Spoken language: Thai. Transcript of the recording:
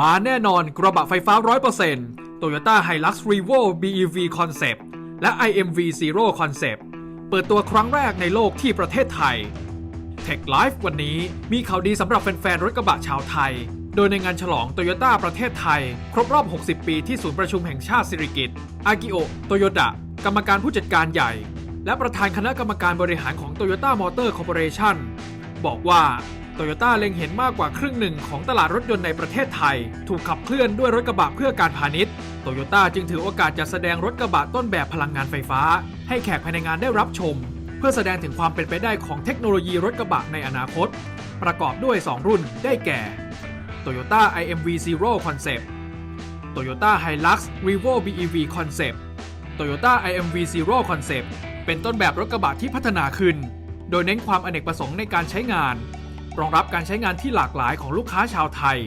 มาแน่นอนกระบะไฟฟ้า 100% Toyota Hilux Revo BEV Concept และ IMV Zero Concept เปิดตัวครั้งแรกในโลกที่ประเทศไทย Tech Life วันนี้มีข่าวดีสำหรับแฟนๆรถกระบะชาวไทย โดยในงานฉลองโตโยต้าประเทศไทย ครบรอบ 60 ปีที่ศูนย์ประชุมแห่งชาติสิริกิติ์อากิโอโตโยดะกรรมการผู้จัดการใหญ่ และประธานคณะกรรมการบริหารของ Toyota Motor Corporation บอกว่า โตโยต้าเล็งเห็นมากกว่าครึ่งหนึ่งของตลาดรถยนต์ในประเทศไทย ถูกขับเคลื่อนด้วยรถกระบะเพื่อการพาณิชย์โตโยต้าจึงถือโอกาสจัดแสดงรถกระบะต้นแบบพลังงานไฟฟ้า ให้แขกภายในงานได้รับชม เพื่อแสดงถึงความเป็นไปได้ของเทคโนโลยีรถกระบะในอนาคต ประกอบด้วย 2 รุ่นได้แก่ Toyota IMV Zero Concept Toyota Hilux Revo BEV Concept Toyota IMV Zero Concept เป็นต้นแบบรถกระบะที่พัฒนาขึ้น โดยเน้นความอเนกประสงค์ในการใช้งาน รองรับการใช้งานที่หลากหลายของลูกค้าชาวไทย